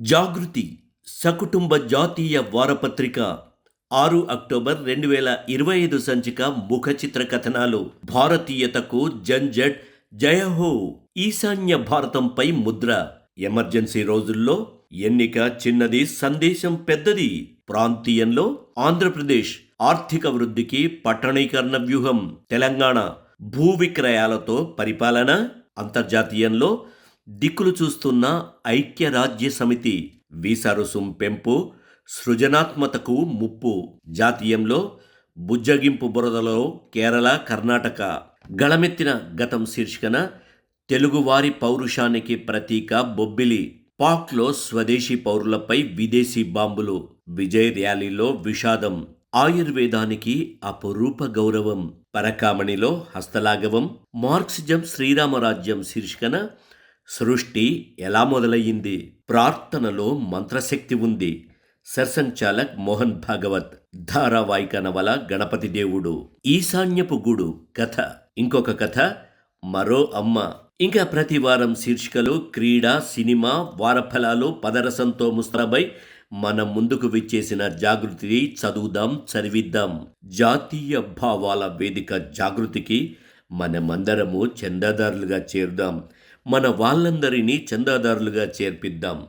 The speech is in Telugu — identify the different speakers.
Speaker 1: జాగృతి సకుటుంబ జాతీయ వారపత్రిక ఆరు అక్టోబర్ రెండు వేల ఇరవై ఐదు సంచిక ముఖ చిత్ర కథనాలు. భారతీయతకు జంజట్ జయహో ఈశాన్య భారతంపై ముద్ర. ఎమర్జెన్సీ రోజుల్లో ఎన్నిక చిన్నది సందేశం పెద్దది. ప్రాంతీయంలో ఆంధ్రప్రదేశ్ ఆర్థిక వృద్ధికి పట్టణీకరణ వ్యూహం. తెలంగాణ భూ విక్రయాలతో పరిపాలన. అంతర్జాతీయంలో దిక్కులు చూస్తున్న ఐక్యరాజ్య సమితి వీసా రుసుం పెంపు సృజనాత్మతకు ముప్పు. జాతీయంలో బుజ్జగింపు బురదలో కేరళ కర్ణాటక. గళమెత్తిన గతం శీర్షికన తెలుగువారి పౌరుషానికి ప్రతీక బొబ్బిలి. పాక్లో స్వదేశీ పౌరులపై విదేశీ బాంబులు. విజయ్ ర్యాలీలో విషాదం. ఆయుర్వేదానికి అపురూప గౌరవం. పరకామణిలో హస్తలాఘవం. మార్క్సిజం శ్రీరామరాజ్యం శీర్షికన సృష్టి ఎలా మొదలయ్యింది? ప్రార్థనలో మంత్రశక్తి ఉంది. సర్సంచాలక్ మోహన్ భాగవత్ ధారావాహిక నవల గణపతి దేవుడు. ఈశాన్యపు గూడు కథ. ఇంకొక కథ మరో అమ్మ. ఇంకా ప్రతి వారం శీర్షికలు క్రీడ సినిమా వారఫలాలు పదరసంతో ముస్తాబై మనం ముందుకు విచ్చేసిన జాగృతి చదువుదాం చదివిద్దాం. జాతీయ భావాల వేదిక జాగృతికి మనమందరము చందాదారులుగా చేరుదాం. మన వాళ్ళందరినీ చందాదారులుగా చేర్పిద్దాం.